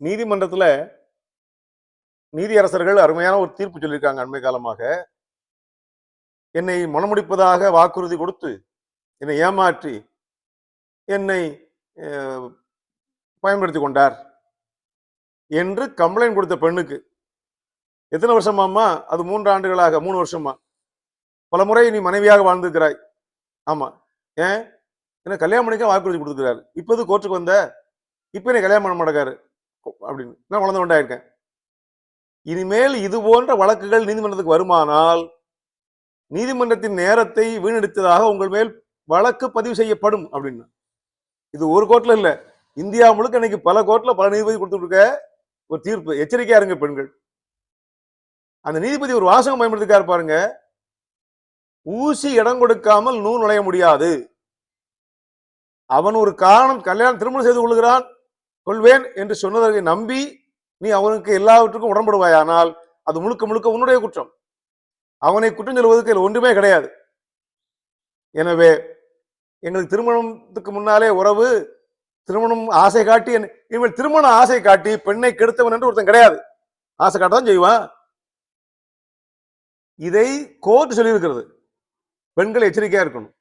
நீதிமன்றத்தில் நீதியரசர்கள் அருமையான ஒரு தீர்ப்பு சொல்லியிருக்காங்க அண்மை காலமாக. என்னை மனமுடிப்பதாக வாக்குறுதி கொடுத்து என்னை ஏமாற்றி என்னை பயன்படுத்தி கொண்டார் என்று கம்ப்ளைண்ட் கொடுத்த பெண்ணுக்கு. எத்தனை வருஷமாம்மா அது மூன்று ஆண்டுகளாக மூணு வருஷமா. பல முறை நீ மனைவியாக வாழ்ந்துக்கிறாய் ஆமா. ஏன்? என்ன கல்யாணம் பண்ணிக்க வாக்குறுதி கொடுத்துக்கிறாரு இப்போது கோர்ட்டுக்கு வந்த? இப்போ என்னை கல்யாணம் பண்ண மாட்டேக்காரு அப்படின்னு நான் குழந்தை இருக்கேன் இனிமேல் இது போன்ற வழக்குகள் நீதிமன்றத்துக்கு வருமானால் நீதிமன்றத்தின் நேரத்தை வீணடித்ததாக உங்கள் மேல் வழக்கு பதிவு செய்யப்படும் அப்படின்னு. இது ஒரு கோர்ட்ல இல்ல. இந்தியா முழுக்க இன்னைக்கு பல கோர்ட்ல பல நீதிபதி கொடுத்துருக்க ஒரு தீர்ப்பு. எச்சரிக்கையா இருங்க பெண்கள். அந்த நீதிபதி ஒரு வாசகம் பயன்படுத்திக்காரு பாருங்க. ஊசி இடம் கொடுக்காமல் நூல் நுழைய முடியாது. அவன் ஒரு காரணம் கல்யாணம் திருமணம் செய்து கொள்கிறான் கொள்வேன் என்று சொன்னதற்கு நம்பி நீ அவனுக்கு எல்லாவற்றுக்கும் உடன்படுவாயானால் அது முழுக்க முழுக்க உன்னுடைய குற்றம். அவனை குற்றம் சொல்வதற்கு ஒன்றுமே கிடையாது. எனவே எங்களுக்கு திருமணத்துக்கு முன்னாலே உறவு திருமணம் ஆசை காட்டி என்ன- இனிமேல் திருமண ஆசை காட்டி பெண்ணை கெடுத்தவன் என்று ஒருத்தன் கிடையாது. ஆசை காட்டதான் செய்வான். இதை கோர்ட் சொல்லியிருக்கிறது. பெண்கள் எச்சரிக்கையா இருக்கணும்.